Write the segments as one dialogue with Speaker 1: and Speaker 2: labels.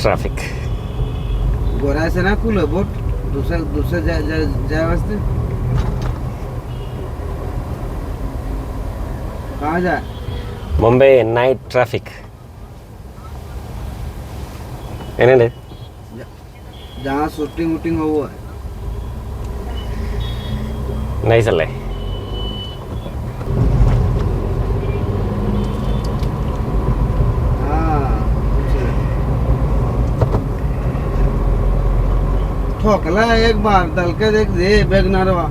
Speaker 1: Traffic
Speaker 2: गोरा से ना कुल बोट दुसऱ्या दुसऱ्या जा जा जा वास्ते कहाँ जा
Speaker 1: मुंबई नाइट ट्रैफ़िक ट्रॅफिक ले
Speaker 2: जहाँ शूटिंग वूटिंग हो वो है
Speaker 1: नहीं
Speaker 2: चले ठोकला एक बार दल के देख दे बेगनारवा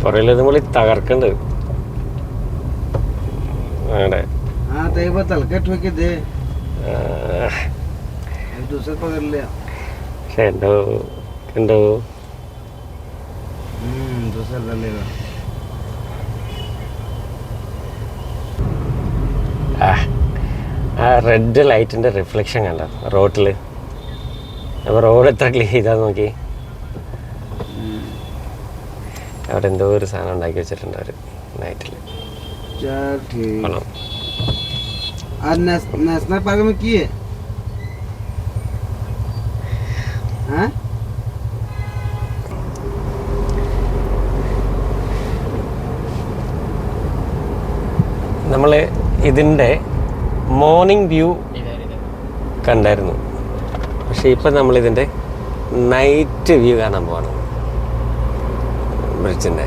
Speaker 1: പുറകിൽ നമ്മൾ തകർക്കുന്നുണ്ട് അവിടെ
Speaker 2: हाँ तो एक बार दल के ठोके दे
Speaker 1: ആ,
Speaker 2: एक दूसरे पकड़ लिया
Speaker 1: പക്ഷേ ഉണ്ടോ ഉണ്ടോ
Speaker 2: हम्म दूसरा डलेगा
Speaker 1: ആ ആ റെഡ് ലൈറ്റിൻ്റെ റിഫ്ലക്ഷൻ കണ്ടോ റോട്ടിൽ അപ്പോൾ റോഡ് എത്ര ക്ലീൻ ചെയ്താൽ നോക്കി അവിടെ എന്തോ ഒരു സാധനം ഉണ്ടാക്കി വെച്ചിട്ടുണ്ട് അവർ നൈറ്റിൽ
Speaker 2: चल ठीक
Speaker 1: കൊള്ളാം
Speaker 2: आज नेस, नेशनल पार्क में की है हाँ
Speaker 1: നമ്മൾ ഇതിൻ്റെ മോർണിംഗ് വ്യൂ കണ്ടായിരുന്നു പക്ഷേ ഇപ്പം നമ്മളിതിൻ്റെ നൈറ്റ് വ്യൂ കാണാൻ പോവാണ് ബ്രിഡ്ജിന്റെ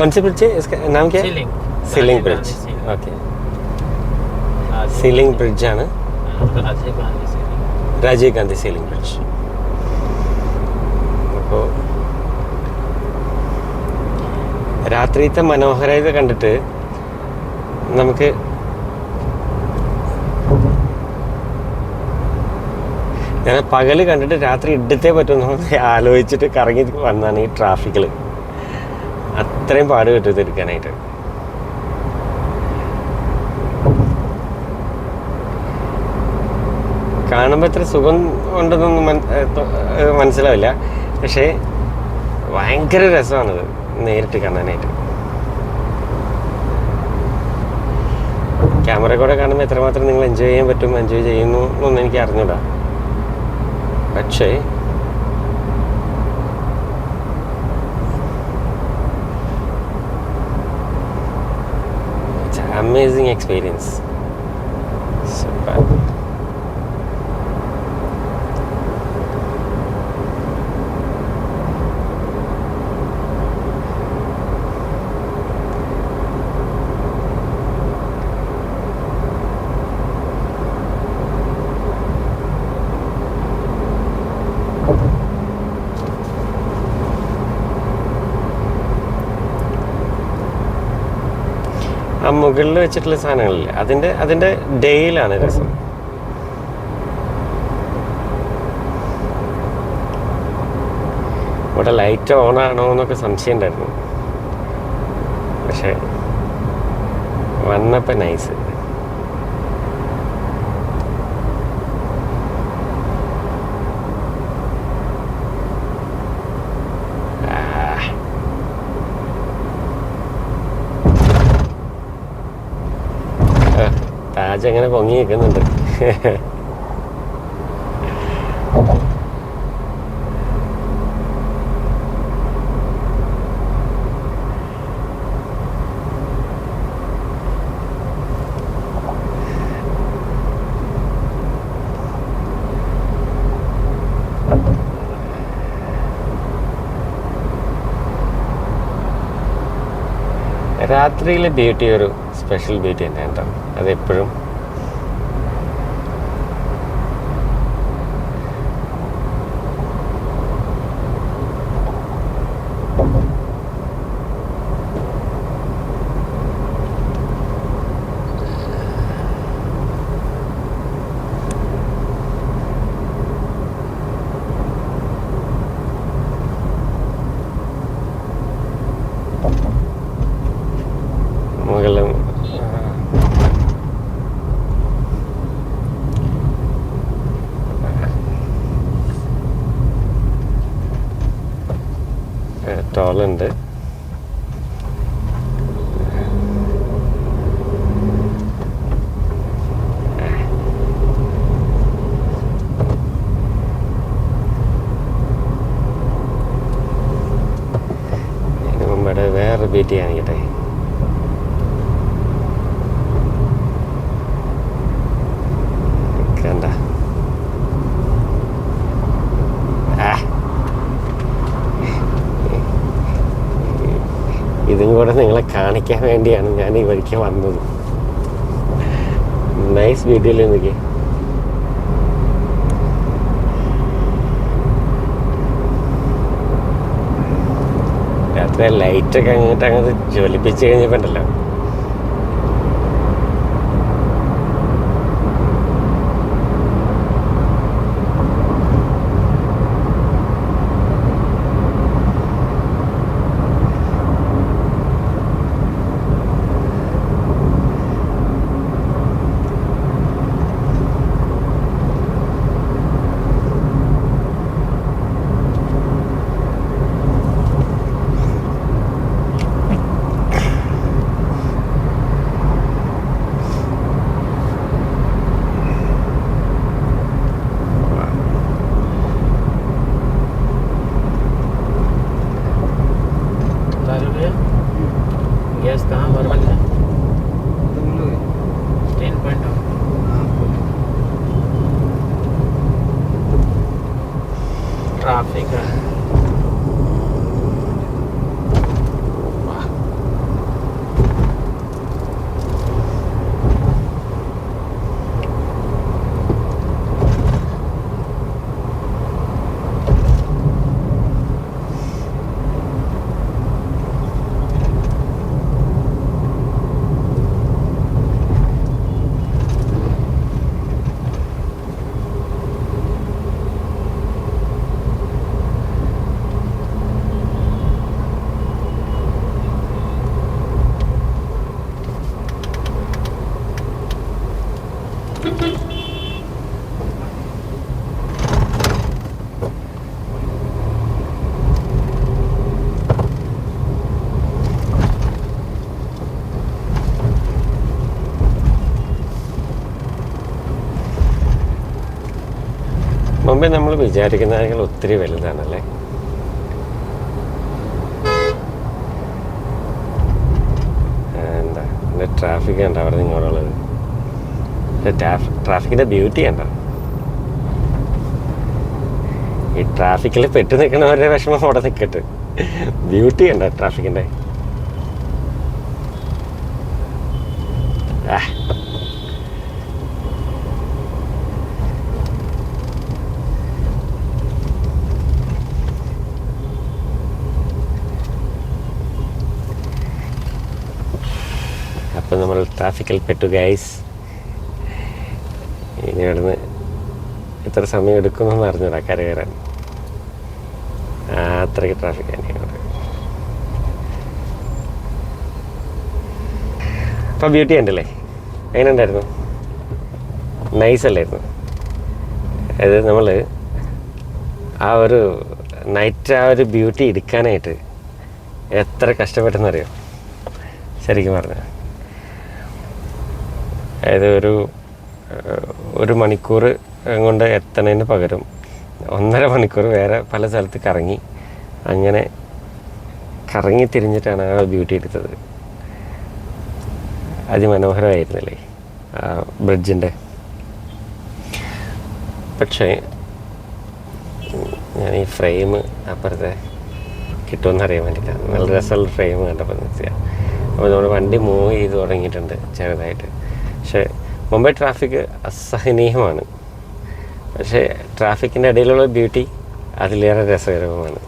Speaker 1: कौन सी ब्रिज है इसका नाम क्या है sea link sea link bridge okay sea link ബ്രിഡ്ജാണ്
Speaker 3: Rajiv Gandhi
Speaker 1: sea link Rajiv Gandhi sea link bridge അപ്പോൾ രാത്രിയത്തെ മനോഹരത കണ്ടിട്ട് നമുക്ക് ഞാൻ പകല് കണ്ടിട്ട് രാത്രി ഇടത്തേ പറ്റുമെന്ന് ആലോചിച്ചിട്ട് കറങ്ങി വന്നതാണ് ഈ ട്രാഫിക്കിൽ അത്രയും പാട് കിട്ടും തിരിക്കാനായിട്ട്. കാണുമ്പോൾ എത്ര സുഖം ഉണ്ടെന്നൊന്നും മനസ്സിലാവില്ല. പക്ഷേ ഭയങ്കര രസമാണത് നേരിട്ട് കാണാനായിട്ട്. ക്യാമറ കൂടെ കാണുമ്പോൾ എത്രമാത്രം നിങ്ങൾ എൻജോയ് ചെയ്യാൻ പറ്റും എൻജോയ് ചെയ്യുന്നു എന്നൊന്നും എനിക്ക് അറിഞ്ഞൂടാ. പക്ഷേ amazing experience. മുകളിൽ വെച്ചിട്ടുള്ള സാധനങ്ങളില്ലേ? അതിന്റെ അതിന്റെ ഡേയിലാണ് രസം. ഇവിടെ ലൈറ്റ് ഓൺ ആണോ എന്നൊക്കെ സംശയം ഉണ്ടായിരുന്നു. പക്ഷെ വന്നപ്പോൾ നൈസ് താജ് അങ്ങനെ പൊങ്ങി നിൽക്കുന്നുണ്ട് രാത്രിയിലെ ബ്യൂട്ടി ഒരു സ്പെഷ്യൽ ബ്യൂട്ടി തന്നെ കേട്ടോ. അതെപ്പോഴും കാണിക്കട്ടെ കണ്ട ആ. ഇതും കൂടെ നിങ്ങളെ കാണിക്കാൻ വേണ്ടിയാണ് ഞാൻ ഈ വഴിക്ക് വന്നത്. നൈസ് വീഡിയോയിൽ നിൽക്കേ രാത്രി ലൈറ്റൊക്കെ അങ്ങോട്ട് അങ്ങോട്ട് ജ്വലിപ്പിച്ച് കഴിഞ്ഞപ്പോ ഉണ്ടല്ലോ. മുമ്പേ നമ്മൾ വിചാരിക്കുന്നതിനേക്കാൾ ഒത്തിരി വലുതാണല്ലേ? എന്താ? ട്രാഫിക് കണ്ട അവിടെ നിങ്ങളുള്ളത് ട്രാഫിക്കിന്റെ ബ്യൂട്ടി കണ്ട? ഈ ട്രാഫിക്കിൽ പെട്ട് നിൽക്കണവരുടെ വിഷമം അവിടെ നിൽക്കട്ടെ ബ്യൂട്ടി കണ്ട ട്രാഫിക്കിന്റെ ആ അപ്പം നമ്മൾ ട്രാഫിക്കിൽ പെട്ടു ഗൈസ് ഇനി ഇവിടുന്ന് എത്ര സമയം എടുക്കുമെന്ന് അറിഞ്ഞൂടാ കര കയറാൻ അത്രയ്ക്ക് ട്രാഫിക് തന്നെയാണ് അപ്പം ബ്യൂട്ടി ഉണ്ടല്ലേ എങ്ങനെ ഉണ്ടായിരുന്നു നൈസ് അല്ലായിരുന്നു. അതായത് നമ്മൾ ആ ഒരു നൈറ്റ് ആ ഒരു ബ്യൂട്ടി എടുക്കാനായിട്ട് എത്ര കഷ്ടപ്പെട്ടെന്നറിയോ? ശരിക്കും പറഞ്ഞാൽ അതായത് ഒരു ഒരു മണിക്കൂർ കൊണ്ട് എത്തണതിന് പകരം ഒന്നര മണിക്കൂർ വേറെ പല സ്ഥലത്ത് കറങ്ങി അങ്ങനെ കറങ്ങി തിരിഞ്ഞിട്ടാണ് ആ ബ്യൂട്ടി എടുത്തത്. അതിമനോഹരമായിരുന്നില്ലേ ആ ബ്രിഡ്ജിന്റെ? പക്ഷേ ഞാൻ ഈ ഫ്രെയിം അപ്പുറത്തെ കിട്ടുമെന്ന് അറിയാൻ വേണ്ടിയിട്ടാണ്. നല്ല രസമുള്ള ഫ്രെയിം കണ്ടപ്പോൾ അപ്പോൾ നമ്മുടെ വണ്ടി മൂവ് ചെയ്ത് തുടങ്ങിയിട്ടുണ്ട് ചെറുതായിട്ട്. പക്ഷേ മുംബൈ ട്രാഫിക് അസഹനീയമാണ്. പക്ഷേ ട്രാഫിക്കിന്റെ ഇടയിലുള്ള ബ്യൂട്ടി അതിലേറെ രസകരവുമാണ്.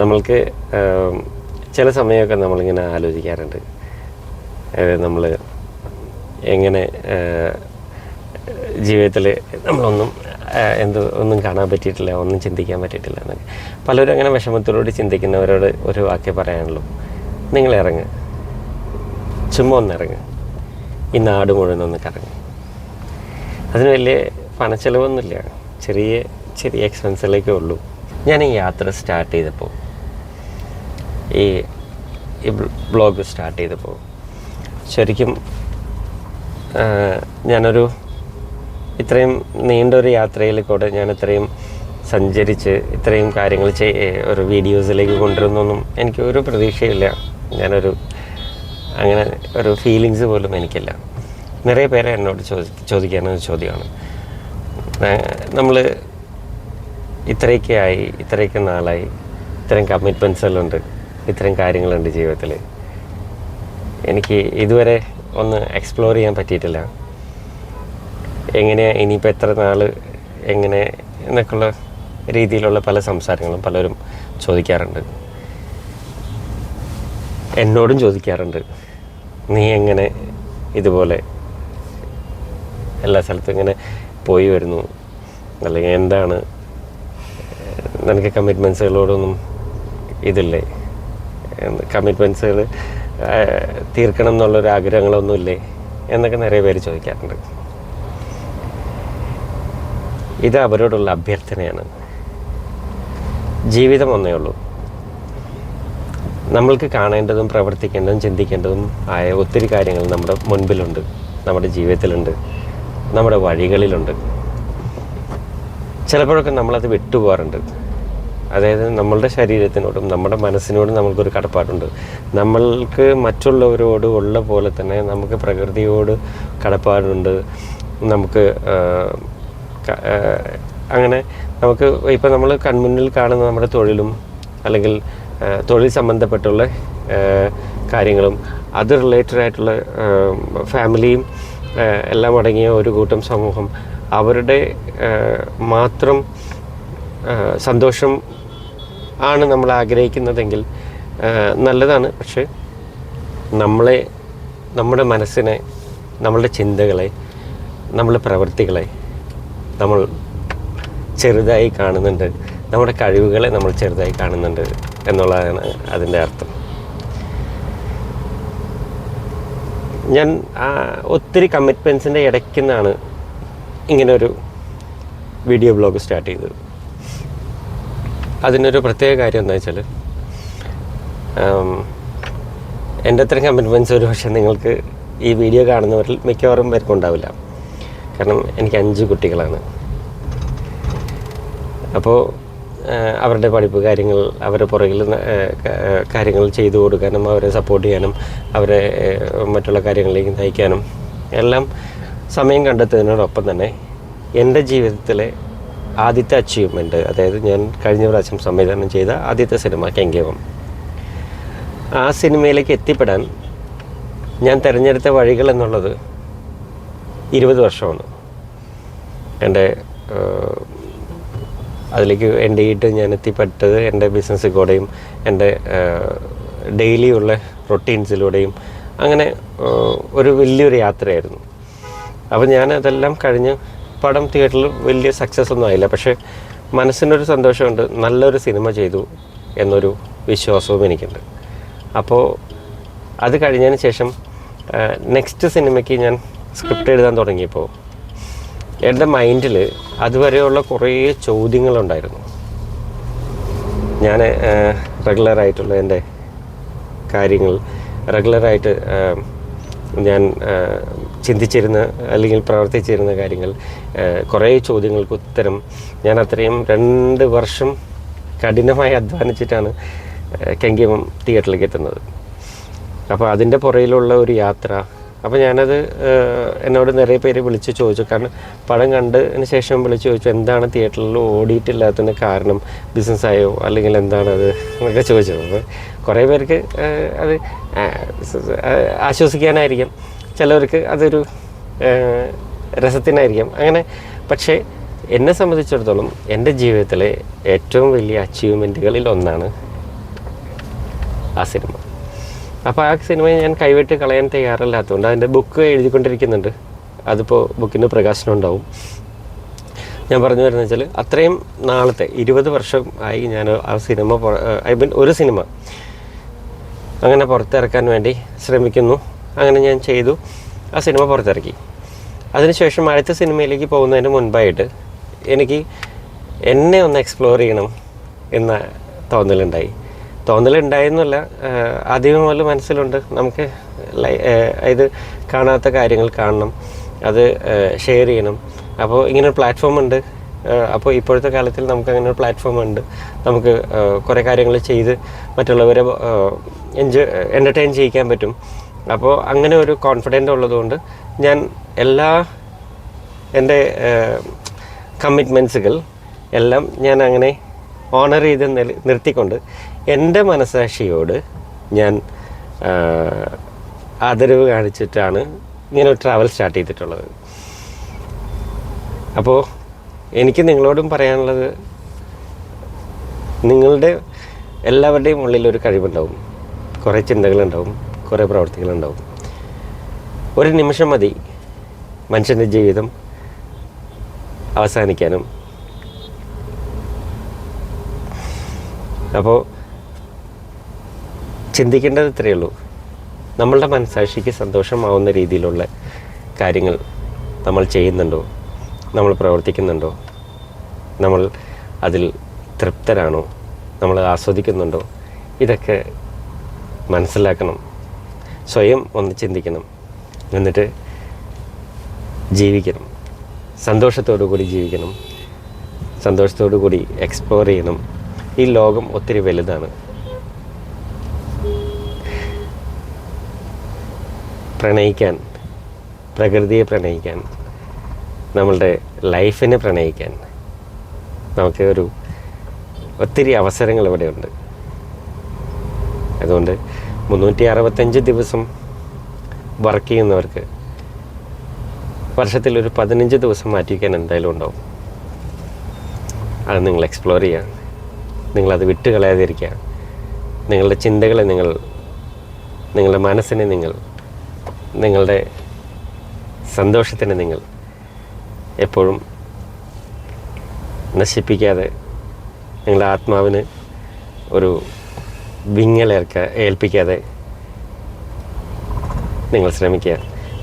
Speaker 1: നമ്മൾക്ക് ചില സമയമൊക്കെ നമ്മളിങ്ങനെ ആലോചിക്കാറുണ്ട്. നമ്മൾ എങ്ങനെ ജീവിതത്തിൽ നമ്മളൊന്നും എന്ത് ഒന്നും കാണാൻ പറ്റിയിട്ടില്ല ഒന്നും ചിന്തിക്കാൻ പറ്റിയിട്ടില്ല എന്നൊക്കെ. പലരും അങ്ങനെ വിഷമത്തോടുകൂടി ചിന്തിക്കുന്നവരോട് ഒരു വാക്യം പറയാനുള്ളൂ. നിങ്ങൾ ഇറങ്ങ്. ചുമ്മാ ഒന്ന് ഇറങ്ങ് ഈ നാട് മുഴുവൻ ഒന്ന് കറങ്ങി. അതിന് വലിയ പണച്ചെലവൊന്നുമില്ല. ചെറിയ ചെറിയ എക്സ്പെൻസിലേക്കേ ഉള്ളൂ. ഞാൻ ഈ യാത്ര സ്റ്റാർട്ട് ചെയ്തപ്പോൾ ഈ ഈ ബ്ലോഗ് സ്റ്റാർട്ട് ചെയ്തപ്പോൾ ശരിക്കും ഞാനൊരു ഇത്രയും നീണ്ടൊരു യാത്രയിൽ കൂടെ ഞാൻ ഇത്രയും സഞ്ചരിച്ച് ഇത്രയും കാര്യങ്ങൾ ചെയ് ഒരു വീഡിയോസിലേക്ക് കൊണ്ടുവരുന്നൊന്നും എനിക്ക് ഒരു പ്രതീക്ഷയില്ല. ഞാനൊരു അങ്ങനെ ഒരു ഫീലിങ്സ് പോലും എനിക്കില്ല. നിറയെ പേരെ എന്നോട് ചോദി ചോദിക്കുന്ന ഒരു ചോദ്യമാണ് നമ്മൾ ഇത്രയൊക്കെ ആയി ഇത്രയൊക്കെ നാളായി ഇത്രയും ഉണ്ട് ഇത്രയും കാര്യങ്ങളുണ്ട് ജീവിതത്തിൽ എനിക്ക് ഇതുവരെ ഒന്ന് എക്സ്പ്ലോർ ചെയ്യാൻ പറ്റിയിട്ടില്ല. എങ്ങനെയാണ് ഇനിയിപ്പോൾ എത്ര നാൾ എങ്ങനെ എന്നൊക്കെയുള്ള രീതിയിലുള്ള പല സംസാരങ്ങളും പലരും ചോദിക്കാറുണ്ട്. എന്നോടും ചോദിക്കാറുണ്ട്. നീ എങ്ങനെ ഇതുപോലെ എല്ലാ സ്ഥലത്തും ഇങ്ങനെ പോയി വരുന്നു? അല്ലെങ്കിൽ എന്താണ് നിനക്ക് കമ്മിറ്റ്മെൻസുകളോടൊന്നും ഇതില്ലേ? കമ്മിറ്റ്മെൻസുകൾ തീർക്കണം എന്നുള്ളൊരു ആഗ്രഹങ്ങളൊന്നുമില്ലേ എന്നൊക്കെ നിറയെ പേര് ചോദിക്കാറുണ്ട്. ഇത് അവരോടുള്ള അഭ്യർത്ഥനയാണ്. ജീവിതം ഒന്നേ ഉള്ളൂ. നമ്മൾക്ക് കാണേണ്ടതും പ്രവർത്തിക്കേണ്ടതും ചിന്തിക്കേണ്ടതും ആയ ഒത്തിരി കാര്യങ്ങൾ നമ്മുടെ മുൻപിലുണ്ട് നമ്മുടെ ജീവിതത്തിലുണ്ട് നമ്മുടെ വഴികളിലുണ്ട്. ചിലപ്പോഴൊക്കെ നമ്മളത് വിട്ടുപോകാറുണ്ട്. അതായത് നമ്മളുടെ ശരീരത്തിനോടും നമ്മുടെ മനസ്സിനോടും നമുക്കൊരു കടപ്പാടുണ്ട്. നമ്മൾക്ക് മറ്റുള്ളവരോട് ഉള്ള പോലെ തന്നെ നമുക്ക് പ്രകൃതിയോട് കടപ്പാടുണ്ട്. നമുക്ക് അങ്ങനെ നമുക്ക് ഇപ്പം നമ്മൾ കൺമുന്നിൽ കാണുന്ന നമ്മുടെ തൊഴിലും അല്ലെങ്കിൽ തൊഴിൽ സംബന്ധപ്പെട്ടുള്ള കാര്യങ്ങളും അത് റിലേറ്റഡ് ആയിട്ടുള്ള ഫാമിലിയും എല്ലാം അടങ്ങിയ ഒരു കൂട്ടം സമൂഹം അവരുടെ മാത്രം സന്തോഷം ആണ് നമ്മൾ ആഗ്രഹിക്കുന്നതെങ്കിൽ നല്ലതാണ്. പക്ഷേ നമ്മളെ നമ്മുടെ മനസ്സിനെ നമ്മളുടെ ചിന്തകളെ നമ്മളുടെ പ്രവൃത്തികളെ നമ്മൾ ചെറുതായി കാണുന്നുണ്ട്. നമ്മുടെ കഴിവുകളെ നമ്മൾ ചെറുതായി കാണുന്നുണ്ട്. എന്നുള്ളതാണ് അതിന്റെ അർത്ഥം. ഞാൻ ഒത്തിരി കമ്മിറ്റ്മെൻസിന്റെ ഇടയ്ക്ക് നിന്നാണ് ഇങ്ങനെ ഒരു വീഡിയോ ബ്ലോഗ് സ്റ്റാർട്ട് ചെയ്തത്. അതിനൊരു പ്രത്യേക കാര്യം എന്താ വെച്ചാൽ എന്റെ അത്രയും കമ്മിറ്റ്മെന്റ്സ് ഒരു പക്ഷേ നിങ്ങൾക്ക് ഈ വീഡിയോ കാണുന്നവരിൽ മിക്കവാറും പേർക്കും ഉണ്ടാവില്ല കാരണം എനിക്ക് അഞ്ച് കുട്ടികളാണ്. അപ്പോൾ അവരുടെ പഠിപ്പ് കാര്യങ്ങൾ അവരെ പുറകിൽ കാര്യങ്ങൾ ചെയ്തു കൊടുക്കാനും അവരെ സപ്പോർട്ട് ചെയ്യാനും അവരെ മറ്റുള്ള കാര്യങ്ങളിലേക്ക് നയിക്കാനും എല്ലാം സമയം കണ്ടെത്തുന്നതിനോടൊപ്പം തന്നെ എന്റെ ജീവിതത്തിലെ ആദ്യത്തെ അച്ചീവ്മെന്റ് അതായത് ഞാൻ കഴിഞ്ഞ പ്രാവശ്യം സംവിധാനം ചെയ്ത ആദ്യത്തെ സിനിമ കെങ്കേവം. ആ സിനിമയിലേക്ക് എത്തിപ്പെടാൻ ഞാൻ തിരഞ്ഞെടുത്ത വഴികൾ എന്നുള്ളത് ഇരുപത് വർഷമാണ്. എന്റെ അതിലേക്ക് എന്റെ ഞാൻ എത്തിപ്പെട്ടത് എന്റെ ബിസിനസ്സിൽ കൂടെയും എന്റെ ഡെയിലി ഉള്ള റൊട്ടീൻസിലൂടെയും അങ്ങനെ ഒരു വലിയൊരു യാത്രയായിരുന്നു. അപ്പോൾ ഞാൻ അതെല്ലാം കഴിഞ്ഞ് പടം തിയേറ്ററിൽ വലിയ സക്സസ് ഒന്നും ആയില്ല. പക്ഷേ മനസ്സിനൊരു സന്തോഷമുണ്ട്. നല്ലൊരു സിനിമ ചെയ്തു എന്നൊരു വിശ്വാസവും എനിക്കുണ്ട്. അപ്പോൾ അത് കഴിഞ്ഞതിന് ശേഷം നെക്സ്റ്റ് സിനിമയ്ക്ക് ഞാൻ സ്ക്രിപ്റ്റ് എഴുതാൻ തുടങ്ങിയപ്പോൾ എന്റെ മൈൻഡിൽ അതുവരെയുള്ള കുറേ ചോദ്യങ്ങളുണ്ടായിരുന്നു. ഞാൻ റെഗുലറായിട്ടുള്ള എന്റെ കാര്യങ്ങൾ റെഗുലറായിട്ട് ഞാൻ ചിന്തിച്ചിരുന്ന അല്ലെങ്കിൽ പ്രവർത്തിച്ചിരുന്ന കാര്യങ്ങൾ കുറേ ചോദ്യങ്ങൾക്ക് ഉത്തരം ഞാൻ അത്രയും രണ്ട് വർഷം കഠിനമായി അധ്വാനിച്ചിട്ടാണ് കെങ്കിമം തിയേറ്ററിലേക്ക് എത്തുന്നത്. അപ്പോൾ അതിന്റെ പുറയിലുള്ള ഒരു യാത്ര അപ്പോൾ ഞാനത് എന്നോട് നിറയെ പേര് വിളിച്ച് ചോദിച്ചു. കാരണം പടം കണ്ടതിന് ശേഷം വിളിച്ച് ചോദിച്ചു എന്താണ് തിയേറ്ററിൽ ഓടിയിട്ടില്ലാത്തതിന് കാരണം ബിസിനസ്സായോ അല്ലെങ്കിൽ എന്താണ് അത് എന്നൊക്കെ ചോദിച്ചത്. അപ്പോൾ കുറേ പേർക്ക് അത് ആശ്വസിക്കാനായിരിക്കും. ചിലവർക്ക് അതൊരു രസത്തിനായിരിക്കും. അങ്ങനെ പക്ഷേ എന്നെ സംബന്ധിച്ചിടത്തോളം എന്റെ ജീവിതത്തിലെ ഏറ്റവും വലിയ അച്ചീവ്മെന്റുകളിൽ ഒന്നാണ് ആ സിനിമ. അപ്പോൾ ആ സിനിമയെ ഞാൻ കൈവിട്ട് കളയാൻ തയ്യാറല്ലാത്തതുകൊണ്ട് അതിന്റെ ബുക്ക് എഴുതിക്കൊണ്ടിരിക്കുന്നുണ്ട്. അതിപ്പോൾ ബുക്കിന്റെ പ്രകാശനം ഉണ്ടാവും. ഞാൻ പറഞ്ഞു വരുന്നത് വെച്ചാൽ അത്രയും നാളത്തെ ഇരുപത് വർഷം ആയി ഞാൻ ആ സിനിമ ഐ മീൻ ഒരു സിനിമ അങ്ങനെ പുറത്തിറക്കാൻ വേണ്ടി ശ്രമിക്കുന്നു. അങ്ങനെ ഞാൻ ചെയ്തു. ആ സിനിമ പുറത്തിറക്കി. അതിനുശേഷം അടുത്ത സിനിമയിലേക്ക് പോകുന്നതിന് മുൻപായിട്ട് എനിക്ക് എന്നെ ഒന്ന് എക്സ്പ്ലോർ ചെയ്യണം എന്ന തോന്നലുണ്ടായി. തോന്നലുണ്ടായെന്നല്ല ആഹ് ആദ്യം മുതൽ മനസ്സിലുണ്ട്. നമുക്ക് ഇത് കാണാത്ത കാര്യങ്ങൾ കാണണം. അത് ഷെയർ ചെയ്യണം. അപ്പോൾ ഇങ്ങനെ ഒരു പ്ലാറ്റ്ഫോം ഉണ്ട് അപ്പോൾ ഇപ്പോഴത്തെ കാലത്തിൽ നമുക്ക് അങ്ങനെ ഒരു പ്ലാറ്റ്ഫോം ഉണ്ട്. നമുക്ക് കുറേ കാര്യങ്ങൾ ചെയ്ത് മറ്റുള്ളവരെ എൻജോയ് എന്റർടൈൻ ചെയ്യിക്കാൻ പറ്റും. അപ്പോൾ അങ്ങനെ ഒരു കോൺഫിഡന്റ് ഉള്ളതുകൊണ്ട് ഞാൻ എല്ലാ എന്റെ കമ്മിറ്റ്മെൻസുകൾ എല്ലാം ഞാൻ അങ്ങനെ ഓണർ ചെയ്ത് നിർത്തിക്കൊണ്ട് എന്റെ മനസാക്ഷിയോട് ഞാൻ ആദരവ് കാണിച്ചിട്ടാണ് ഇങ്ങനെ ട്രാവൽ സ്റ്റാർട്ട് ചെയ്തിട്ടുള്ളത്. അപ്പോൾ എനിക്ക് നിങ്ങളോടും പറയാനുള്ളത് നിങ്ങളുടെ എല്ലാവരുടെയും ഉള്ളിൽ ഒരു കഴിവുണ്ടാവും. കുറേ ചിന്തകളുണ്ടാവും കുറേ പ്രവർത്തികളുണ്ടാവും. ഒരു നിമിഷം മതി മനുഷ്യന്റെ ജീവിതം അവസാനിക്കാനും. അപ്പോൾ ചിന്തിക്കേണ്ടത് ഇത്രയേ ഉള്ളൂ. നമ്മളുടെ മനസാക്ഷിക്ക് സന്തോഷമാവുന്ന രീതിയിലുള്ള കാര്യങ്ങൾ നമ്മൾ ചെയ്യുന്നുണ്ടോ? നമ്മൾ പ്രവർത്തിക്കുന്നുണ്ടോ? നമ്മൾ അതിൽ തൃപ്തരാണോ? നമ്മൾ ആസ്വദിക്കുന്നുണ്ടോ? ഇതൊക്കെ മനസ്സിലാക്കണം. സ്വയം ഒന്ന് ചിന്തിക്കണം. എന്നിട്ട് ജീവിക്കണം. സന്തോഷത്തോടു കൂടി ജീവിക്കണം. സന്തോഷത്തോടു കൂടി എക്സ്പ്ലോർ ചെയ്യണം. ഈ ലോകം ഒത്തിരി വലുതാണ്. പ്രണയിക്കാൻ പ്രകൃതിയെ പ്രണയിക്കാൻ നമ്മളുടെ ലൈഫിനെ പ്രണയിക്കാൻ നമുക്ക് ഒരു ഒത്തിരി അവസരങ്ങൾ ഇവിടെയുണ്ട് അതുകൊണ്ട് മുന്നൂറ്റി അറുപത്തഞ്ച് ദിവസം വർക്ക് ചെയ്യുന്നവർക്ക് വർഷത്തിൽ ഒരു പതിനഞ്ച് ദിവസം മാറ്റിവെക്കാൻ എന്തായാലും ഉണ്ടാവും. അത് നിങ്ങൾ എക്സ്പ്ലോർ ചെയ്യുക. നിങ്ങളത് വിട്ട് കളയാതിരിക്കുക നിങ്ങളുടെ ചിന്തകളെ നിങ്ങൾ നിങ്ങളുടെ മനസ്സിനെ നിങ്ങൾ നിങ്ങളുടെ സന്തോഷത്തിനെ നിങ്ങൾ എപ്പോഴും നശിപ്പിക്കാതെ നിങ്ങളുടെ ആത്മാവിന് ഒരു വിങ്ങലേർക്ക ഏൽപ്പിക്കാതെ നിങ്ങൾ ശ്രമിക്കുക.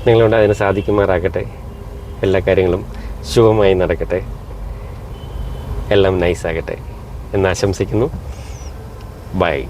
Speaker 1: നിങ്ങളുണ്ട് അതിന് സാധിക്കുമാറാകട്ടെ. എല്ലാ കാര്യങ്ങളും ശുഭമായി നടക്കട്ടെ. എല്ലാം നൈസാകട്ടെ എന്ന് ആശംസിക്കുന്നു. ബൈ.